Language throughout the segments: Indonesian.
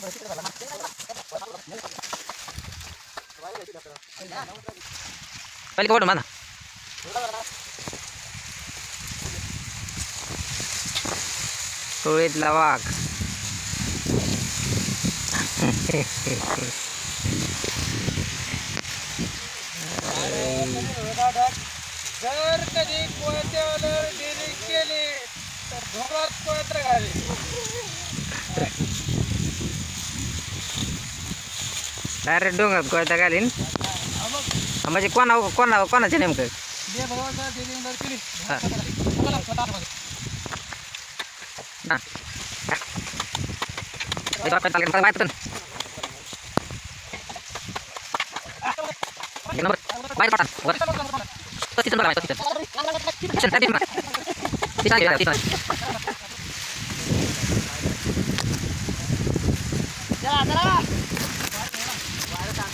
Vale, qué la vaca. Air dong, kau tak kalin. Kamu cik kuan, kuan, kuan aja nih mungkin. Ah. Nah, kita akan talian kembali tuh. Nomor, main kotan, lagi, sistem ya, lagi.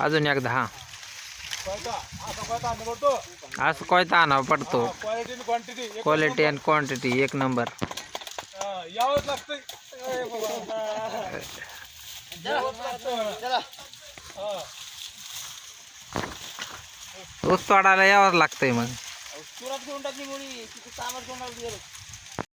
अजून एकदा दहा असं कोयता आणाव पडतो quality and quantity एक number यावंच लागतं ऊस तोडायला यावंच लागतंय मग